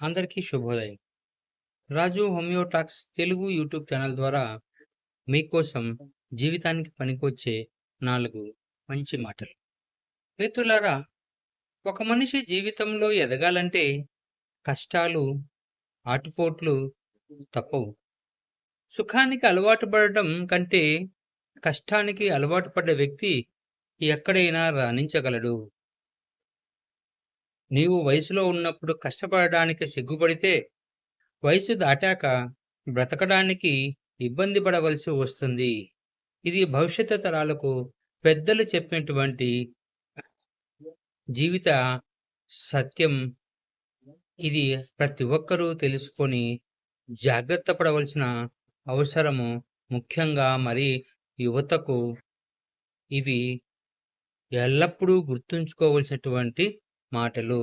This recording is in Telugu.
అందరికీ శుభోదయం. Raju homeo talks Telugu YouTube channel ద్వారా మీకోసం జీవితానికి పనికొచ్చే నాలుగు మంచి మాటలు. మిత్రులారా, ఒక మనిషి జీవితంలో ఎదగాలంటే కష్టాలు, ఆటుపోట్లు తప్పవు. సుఖానికి అలవాటు పడడం కంటే కష్టానికి అలవాటు పడ్డ వ్యక్తి ఎక్కడైనా రాణించగలడు. నీవు వయసులో ఉన్నప్పుడు కష్టపడడానికి సిగ్గుపడితే వయసు దాటాక బ్రతకడానికి ఇబ్బంది పడవలసి వస్తుంది. ఇది భవిష్యత్తు తరాలకు పెద్దలు చెప్పినటువంటి జీవిత సత్యం. ఇది ప్రతి ఒక్కరూ తెలుసుకొని జాగ్రత్త పడవలసిన అవసరము ముఖ్యంగా మరి యువతకు ఇవి ఎల్లప్పుడూ గుర్తుంచుకోవలసినటువంటి మాటలు.